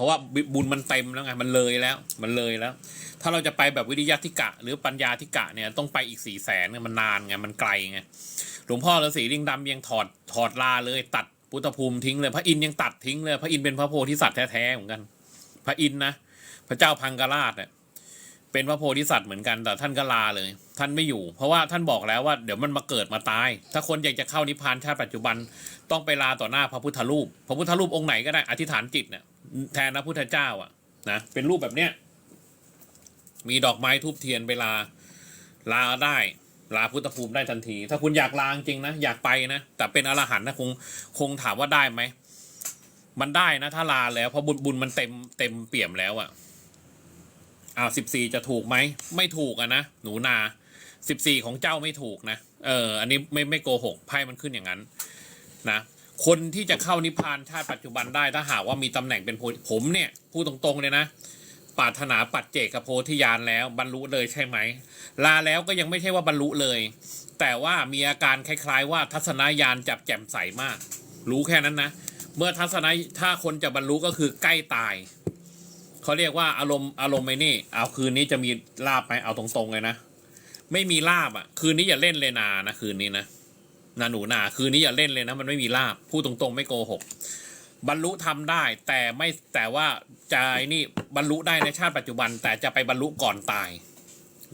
ราะว่าบุญมันเต็มแล้วไงมันเลยแล้ว มันเลยแล้ว ถ้าเราจะไปแบบวิริยะทิกะ หรือปัญญาทิกะเนี่ยต้องไปอีกสี่แสนเนี่ยมันนานไงมันไกลไงหลวงพ่อฤาษีลิงดำยังถอดถอดลาเลย ตัดพุทธภูมิทิ้งเลย พระอินยังตัดทิ้งเลย พระอินเป็นพระโพธิสัตว์แท้ๆเหมือนกัน พระอินนะพระเจ้าพังกราชเนี่ยเป็นพระโพธิสัตว์เหมือนกันแต่ท่านก็ลาเลย ท่านไม่อยู่ เพราะว่าท่านบอกแล้วว่าเดี๋ยวมันมาเกิดมาตาย ถ้าคนอยากจะเข้านิพพานชาติปัจจุบันต้องไปลาต่อหน้าพระพุทธรูป พระพุทธรูปองค์ไหนก็ได้อธิษฐานจิตเนี่ย แทนพระพุทธเจ้าอะนะเป็นรูปแบบเนี้ยมีดอกไม้ทูบเทียนไปลาลาได้ลาพุทธภูมิได้ทันที ถ้าคุณอยากลาจริงนะอยากไปนะแต่เป็นอรหันต์นะคงคงถามว่าได้ไหมมันได้นะ ถ้าลาแล้วเพราะบุญบุญมันเต็มเต็มเปี่ยมแล้วอะ่ะอ้าวสิบสี่จะถูกไหมไม่ถูกอะนะหนูนาสิบสี่ของเจ้าไม่ถูกนะเอออันนี้ไม่ไม่โกหกไพ่มันขึ้นอย่างนั้น นะ คนที่จะเข้านิพพานชาติปัจจุบันได้ถ้าหากว่ามีตำแหน่งเป็นโพธิผมเนี่ยพูดตรงๆเลยนะปรารถนาปัจเจกโพธิญาณแล้วบรรลุเลยใช่ไหม ลาแล้วก็ยังไม่ใช่ว่าบรรลุเลย แต่ว่ามีอาการคล้ายๆ ว่าทัศนญาณจับแจ่มใสมาก รู้แค่นั้นนะ เมื่อทัศนถ้าคนจะบรรลุก็คือใกล้ตายเขาเรียกว่าอารมณ์อารมณ์ไอ้นี่ เอาคืนนี้จะมีลาบไหมเอาตรงๆเลยนะ ไม่มีลาบอะ คืนนี้อย่าเล่นเลยนานะคืนนี้นะ นาหนูนาคืนนี้อย่าเล่นเลยนะ มันไม่มีลาบพูดตรงๆ ไม่โกหก บรรลุทำได้แต่ไม่แต่ว่าจะนี่บรรลุได้ในชาติปัจจุบัน แต่จะไปบรรลุก่อนตาย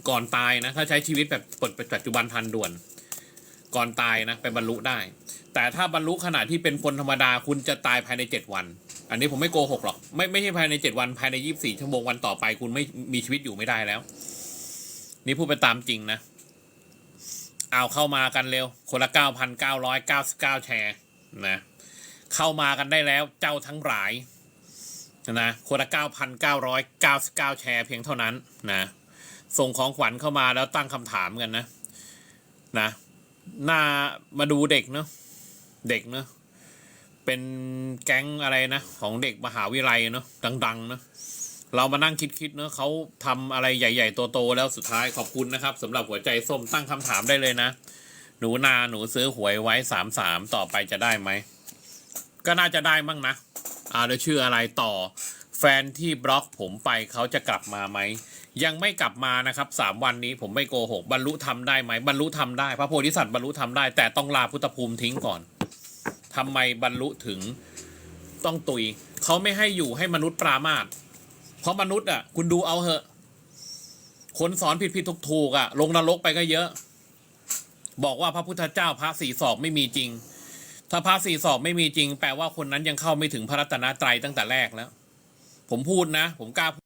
ก่อนตายนะ ถ้าใช้ชีวิตแบบปัจจุบันทันด่วน ก่อนตายนะไปบรรลุได้ แต่ถ้าบรรลุขณะที่เป็นคนธรรมดาคุณจะตายภายในเจ็ดวัน อันนี้ผมไม่โกหกหรอกไม่ไม่ใช่ภายในเจ็ดวันภายในยี่สิบสี่ชั่วโมงวันต่อไป คุณไม่มีชีวิตอยู่ไม่ได้แล้ว นี่พูดไปตามจริงนะ เอาเข้ามากันเร็ว คนละเก้าพันเก้าร้อยเก้าสิบเก้าแชร์นะเข้ามากันได้แล้วเจ้าทั้งหลายนะคนละเก้าพันเก้าร้อยเก้าสิบเก้าแชร์เพียงเท่านั้นนะส่งของขวัญเข้ามาแล้วตั้งคำถามกันนะนะน่ามาดูเด็กเนาะเด็กเนาะเป็นแก๊งอะไรนะ ของเด็กมหาวิทยาลัยเนาะดังๆเนาะ เรามานั่งคิดๆเนาะเขาทำอะไรใหญ่ ๆ โตๆแล้วสุดท้ายขอบคุณนะครับสำหรับหัวใจส้มตั้งคำถามได้เลยนะ หนูนาหนูซื้อหวยไว้สามสามต่อไปจะได้ไหม ก็น่าจะได้มั่งนะ อ่าแล้วชื่ออะไรต่อ แฟนที่บล็อกผมไปเขาจะกลับมาไหม ยังไม่กลับมานะครับสามวันนี้ผมไม่โกหกบรรลุทำได้ไหมบรรลุทำได้ พระโพธิสัตว์บรรลุทำได้ แต่ต้องลาพุทธภูมิทิ้งก่อนทำไมบรรลุถึงต้องตุยเขาไม่ให้อยู่ให้มนุษย์ปรามาส เพราะมนุษย์อะ คุณดูเอาเหอะ คนสอนผิดผิดถูกถูกอะ ลงนรกไปก็เยอะ บอกว่าพระพุทธเจ้าพระสี่ศอกไม่มีจริง ถ้าพระสี่ศอกไม่มีจริง แปลว่าคนนั้นยังเข้าไม่ถึงพระรัตนตรัยตั้งแต่แรกแล้ว ผมพูดนะ ผมกล้า